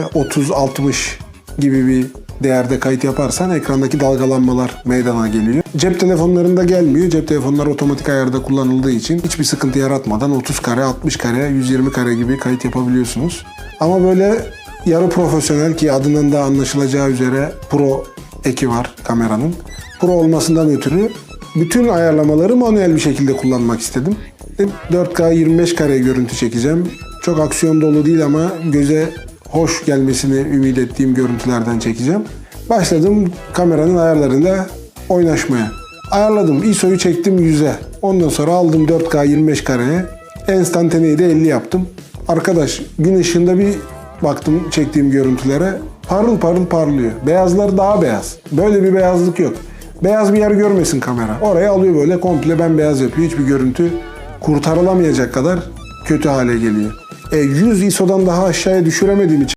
30-60 gibi bir değerde kayıt yaparsan ekrandaki dalgalanmalar meydana geliyor. Cep telefonlarında gelmiyor. Cep telefonları otomatik ayarda kullanıldığı için hiçbir sıkıntı yaratmadan 30 kare, 60 kare, 120 kare gibi kayıt yapabiliyorsunuz. Ama böyle yarı profesyonel ki adından da anlaşılacağı üzere pro eki var kameranın. Pro olmasından ötürü bütün ayarlamaları manuel bir şekilde kullanmak istedim. 4K 25 kare görüntü çekeceğim. Çok aksiyon dolu değil ama göze hoş gelmesini ümit ettiğim görüntülerden çekeceğim. Başladım kameranın ayarlarıyla oynaşmaya. Ayarladım. ISO'yu çektim 100'e. Ondan sonra aldım 4K 25 kareye. Enstantaneyi de 50 yaptım. Arkadaş gün ışığında bir baktım çektiğim görüntülere. Parıl parıl parlıyor. Beyazlar daha beyaz. Böyle bir beyazlık yok. Beyaz bir yer görmesin kamera. Oraya alıyor böyle komple bembeyaz yapıyor. Hiçbir görüntü kurtarılamayacak kadar kötü hale geliyor. E, 100 ISO'dan daha aşağıya düşüremediğim için